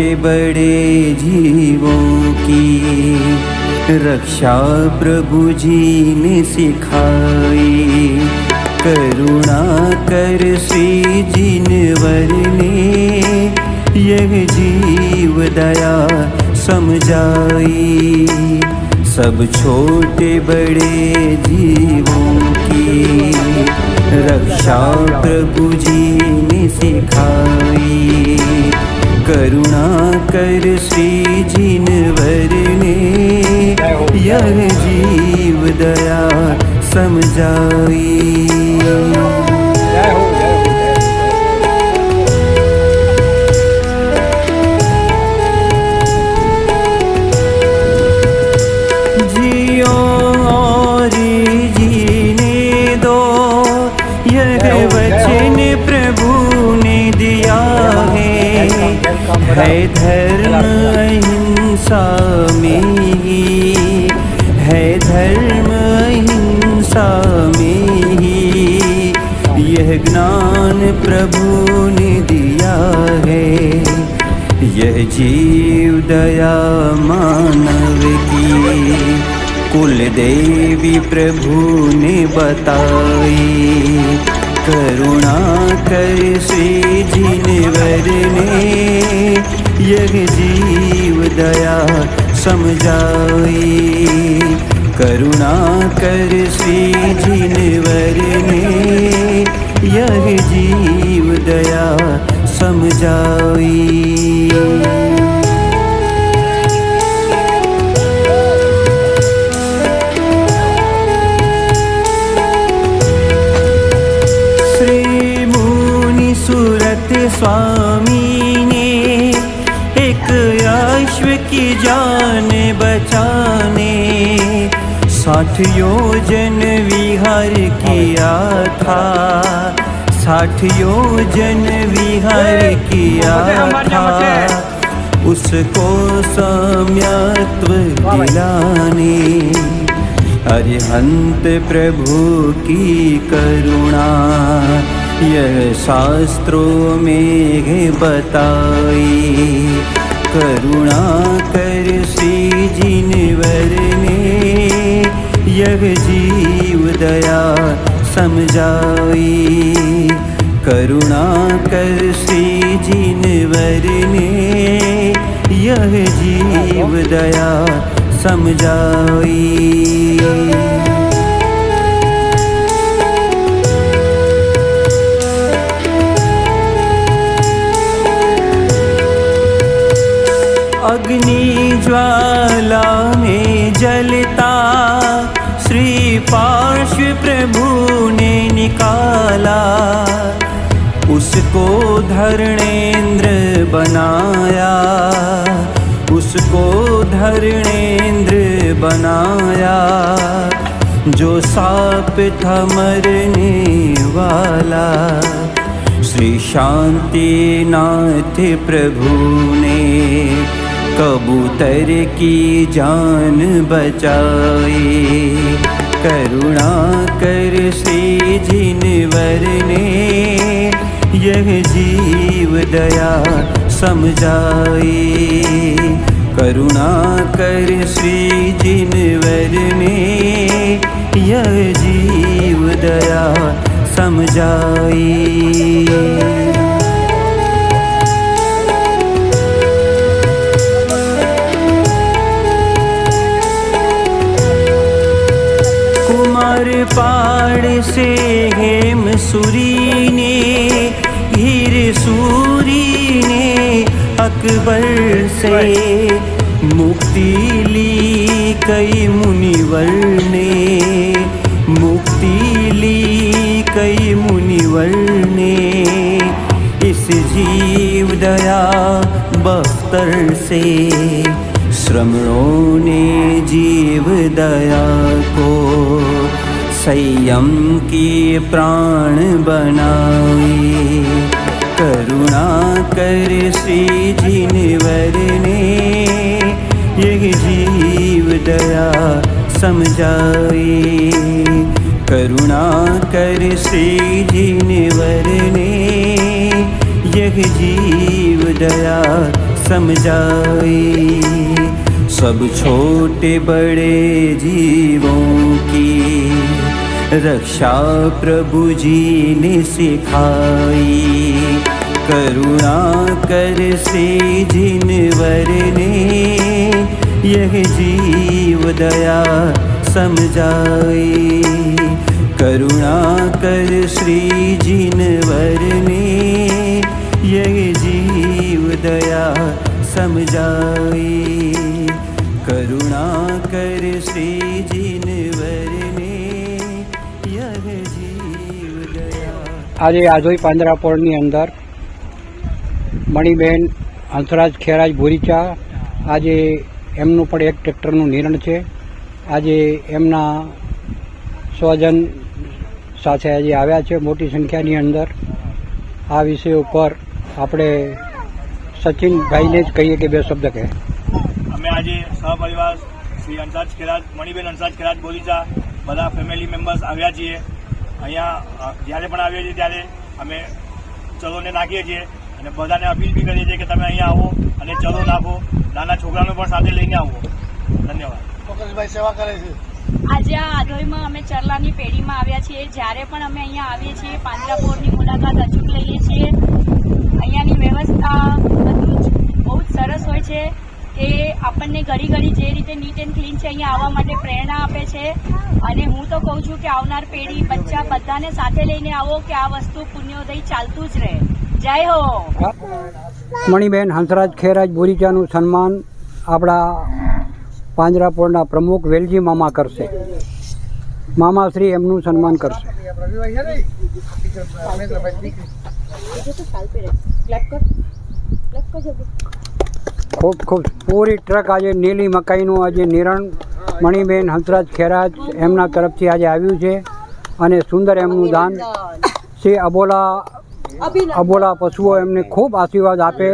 छोटे बड़े जीवों की रक्षा प्रभु जी ने सिखाई। करुणा कर श्री जिनवर ने यह जीव दया समझाई। सब छोटे बड़े जीवों की रक्षा प्रभु जी ने सिखाई। કરુણા કર શ્રી જીનવરને યર જીવ દયા સમજાવી प्रभु ने दिया है यह जीव दया मानव की कुल देवी प्रभु ने बताई करुणा कर श्री जिनवर ने यह जीव दया समझाई करुणा कर श्री जिनवर ने यह जीव दया समझाई श्री मुनि सूरत स्वामी ने एक अश्व की जान बचाने साठ योजन विहार किया था साठ योजन विहार किया था। उसको साम्यत्व दिलाने। अरिहंत प्रभु की करुणा यह शास्त्रों में बताई। करुणा कर श्री जिनवर ने यह जीव दया समझाई करुणा कर श्री जिनवर ने यह जीव दया समझाई अग्नि ज्वाला में जलता श्री पार्श्व प्रभु ने निकाला, उसको धरणेन्द्र बनाया, उसको धरणेन्द्र बनाया, जो साप था मरने वाला। श्री शांति नाथ प्रभु ने कबूतर की जान बचाई કરુણા કર શ્રી જીનવરને યહ જીવ દયા સમજાય કરુણા કર શ્રી જીનવરને યહ જીવ દયા સમજાય कुमार पाड़ से हेम सुरी ने हीर सूरी ने अकबर से मुक्ति ली कई मुनिवर ने, मुक्ति ली कई मुनिवर ने। इस जीव दया बख्तर से श्रमणों ने जीव दया को संयम की प्राण बनाई करुणा कर श्री जिनवर ने यह जीव दया समझाई करुणा कर श्री जिनवर ने यह जीव दया समझाए सब छोटे बड़े जीवों की रक्षा प्रभु जी ने सिखाई करुणा कर से जिनवर ने यह जीव दया समझाई करुणा कर श्री जिनवर ने यह जीव दया समझाई કરુણા કર શ્રીજીન વરને યહ જીવ દયા આજે આજોઈ પાંજરાપોળની અંદર મણિબેન, હંસરાજ ખેરાજ ભોરીચા, આજે એમનું પણ એક ટ્રેક્ટરનું નિર્ણ છે. આજે એમના સ્વજન સાથે આજે આવ્યા છે મોટી સંખ્યાની અંદર. આ વિષય ઉપર આપણે સચિનભાઈને જ કહીએ કે બે શબ્દ કહે. અમે આજે સહપરિવાર શ્રી અંસાજ ખેરાજ મણિબેન અંસાજ ખેરાજ બોલીચા બધા ફેમિલી મેમ્બર્સ આવ્યા છીએ. અહીંયા જ્યારે પણ આવીએ છીએ ત્યારે અમે ચલોને નાખીએ છીએ અને બધાને અપીલ બી કરીએ છીએ કે તમે અહીંયા આવો અને ચલો નાખો. નાના છોકરાનો પણ સાથે લઈને આવો. ધન્યવાદ. આજે આ આધોઈમાં અમે ચરલાની પેઢીમાં આવ્યા છીએ. જ્યારે પણ અમે અહીંયા આવીએ છીએ પાંજરાપોરની મુલાકાત અચૂક લઈએ છીએ. અહીંયાની વ્યવસ્થા બધું જ બહુ જ સરસ હોય છે. કે આપણને ઘડી ઘડી જે રીતે નીટ એન્ડ ક્લીન છે અહીંયા આવવા માટે પ્રેરણા આપે છે. અને હું તો કહું છું કે આવનાર પેઢી બચ્ચા બધાને સાથે લઈને આવો કે આ વસ્તુ પુણ્યોદય ચાલતું જ રહે. જય હો! મણિબેન હંસરાજ ખેરાજ બોરીચાનું સન્માન આપણા પાંજરાપોળના પ્રમુખ વેલજી મામા કરશે. મામાશ્રી એમનું સન્માન કરશે. ખૂબ ખૂબ પૂરી ટ્રક આજે નીલી મકાઈનું, આજે નિરણ, મણિબેન, હંસરાજ ખેરાજ એમના તરફથી આજે આવ્યું છે અને સુંદર એમનું દાન શ્રી અબોલા અબોલા પશુઓ એમને ખૂબ આશીર્વાદ આપે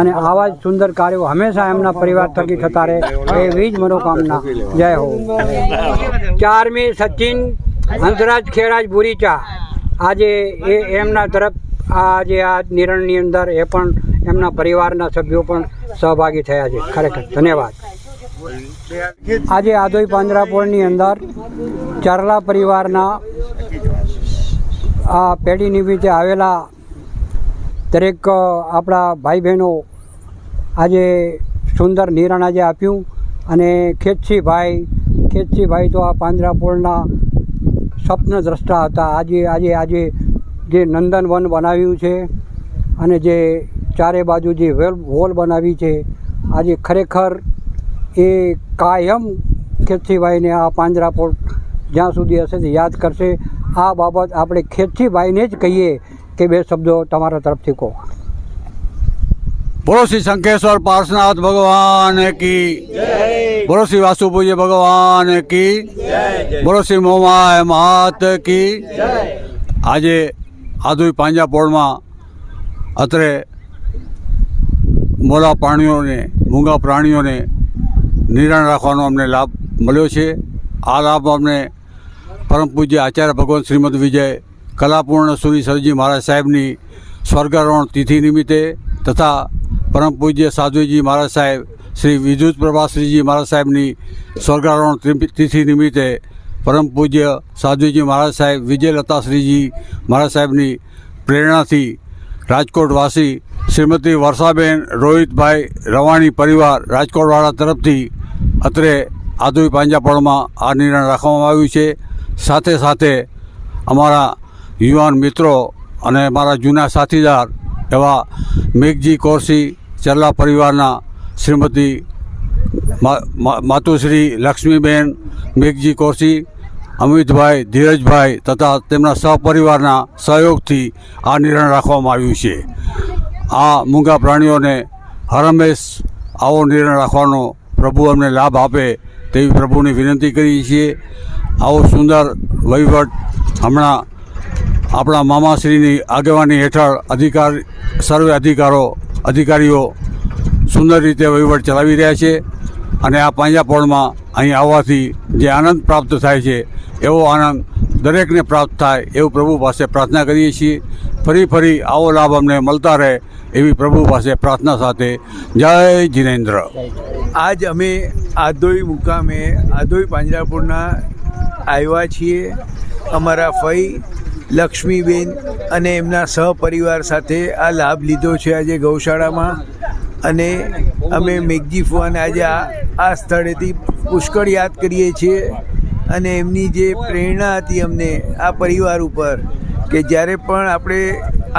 અને આવા જ સુંદર કાર્યો હંમેશા એમના પરિવાર થકી થતા રહે. એવી જ મનોકામના. જય હો. ચારમી સચિન, હંસરાજ ખેરાજ ભૂરીચા. આજે એ એમના તરફ આજે આ નિરણની અંદર એ પણ એમના પરિવારના સભ્યો પણ સહભાગી થયા છે. ખરેખર. ધન્યવાદ. આજે આદોઈ પાંજરાપોળની અંદર ચારલા પરિવારના આ પેઢી નિમિત્તે આવેલા દરેક આપણા ભાઈ બહેનો આજે સુંદર નિરણ આજે આપ્યું અને ખેતસીભાઈ ખેતસીભાઈ તો આ પાંજરાપોળના સ્વપ્ન દ્રષ્ટા હતા. આજે આજે આજે જે નંદનવન બનાવ્યું છે અને જે ચારે બાજુ જે વેલ વોલ બનાવી છે, આજે ખરેખર એ કાયમ ખેતસીભાઈને આ પાંજરાપોળ જ્યાં સુધી હશે તે યાદ કરશે. આ બાબત આપણે ખેતસીભાઈને જ કહીએ કે બે શબ્દો તમારા તરફથી કહો. બોલો શ્રી શંકેશ્વર પાર્શનાથ ભગવાન કી. બોલો શ્રી વાસુપૂજ્ય ભગવાન કી. બોલો શ્રી મોમાય માત કી. આજે આધુઈ પાંજાપોળમાં અત્રે મોલા પ્રાણીઓને, મૂંગા પ્રાણીઓને નિરાણ રાખવાનો અમને લાભ મળ્યો છે. આ લાભ અમને પરમ પૂજ્ય આચાર્ય ભગવાન શ્રીમદ વિજય કલાપૂર્ણ સુરી સરજી મહારાજ સાહેબની સ્વર્ગારોહણ તિથિ નિમિત્તે તથા પરમ પૂજ્ય સાધુજી મહારાજ સાહેબ, શ્રી વિદ્યુત પ્રભાશ્રીજી મહારાજ સાહેબની સ્વર્ગારોહણ તિથિ નિમિત્તે પરમ પૂજ્ય સાધુજી મહારાજ સાહેબ, વિજયલતાશ્રીજી મહારાજ સાહેબની પ્રેરણાથી રાજકોટવાસી શ્રીમતી વર્ષાબેન રોહિતભાઈ રવાણી પરિવાર રાજકોટવાળા તરફથી અત્રે આદુઈ પાંજાપણમાં આ નિર્ણય રાખવામાં આવ્યું છે. સાથે સાથે અમારા યુવાન મિત્રો અને મારા જૂના સાથીદાર એવા મેઘજી કોરસી ચરલા પરિવારના શ્રીમતી માતુશ્રી લક્ષ્મીબેન, મેઘજી કોરસી, અમિતભાઈ, ધીરજભાઈ તથા તેમના સહપરિવારના સહયોગથી આ નિર્ણય રાખવામાં આવ્યું છે. આ મૂંગા પ્રાણીઓને હરમેશ આવો નિર્ણય રાખવાનો પ્રભુ અમને લાભ આપે તેવી પ્રભુની વિનંતી કરીએ છીએ. આવો સુંદર વહીવટ હમણાં આપણા મામાશ્રીની આગેવાની હેઠળ અધિકાર, સર્વે અધિકારો, અધિકારીઓ સુંદર રીતે વહીવટ ચલાવી રહ્યા છે અને આ પાંજાપોળમાં અહીં આવવાથી જે આનંદ પ્રાપ્ત થાય છે એવો આનંદ દરેકને પ્રાપ્ત થાય એવું પ્રભુ પાસે પ્રાર્થના કરીએ છીએ. ફરી ફરી આવો લાભ અમને મળતા રહે એવી પ્રભુ પાસે પ્રાર્થના સાથે જય જિનેન્દ્ર. આજ અમે આધોઈ મુકામે આધોઈ પાંજરાપુરના આવ્યા છીએ. અમારા ફઈ લક્ષ્મીબેન અને એમના સહપરિવાર સાથે આ લાભ લીધો છે આજે ગૌશાળામાં. અને અમે મેઘજી ફુવાને આજે આ સ્થળેથી પુષ્કળ યાદ કરીએ છીએ. અને એમની જે પ્રેરણા હતી અમને આ પરિવાર ઉપર કે જ્યારે પણ આપણે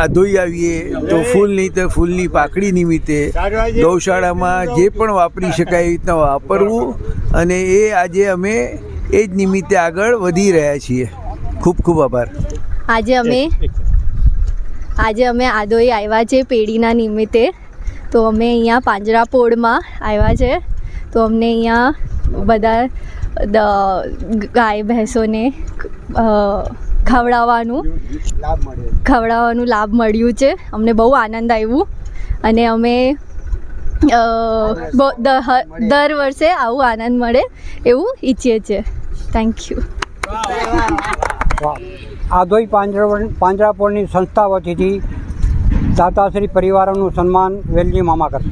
આધોઈ આવીએ તો ફૂલ નહીં તો ફૂલની પાકડી નિમિત્તે ગૌશાળામાં જે પણ વાપરી શકાય એવી રીતના વાપરવું અને એ આજે અમે એ જ નિમિત્તે આગળ વધી રહ્યા છીએ. ખૂબ ખૂબ આભાર. આજે અમે આજે અમે આદોઈ આવ્યા છે પેઢીના નિમિત્તે. તો અમે અહીંયા પાંજરાપોળમાં આવ્યા છે. તો અમને અહીંયા બધા ગાય ભેંસોને ખવડાવવાનું. ખવડાવવાનું લાભ મળ્યું છે. અમને બહુ આનંદ આવ્યું. અને અમે દર વર્ષે આવું આનંદ મળે એવું ઈચ્છીએ છીએ. થેન્ક યુ આધોઈ પાંજરા પાંજરાપોળની સંસ્થા વતીથી દાતાશ્રી પરિવારોનું સન્માન વેલજી મામા કરશે.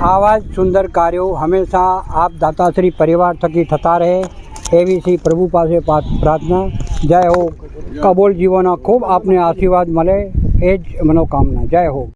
આવા જ સુંદર કાર્યો હંમેશા આપ દાતાશ્રી પરિવાર થકી થતા રહે. એવી શ્રી પ્રભુ પાસે પ્રાર્થના. જય હો. કબોલ જીવોના ખૂબ આપને આશીર્વાદ મળે. એ જ મનોકામના. જય હો.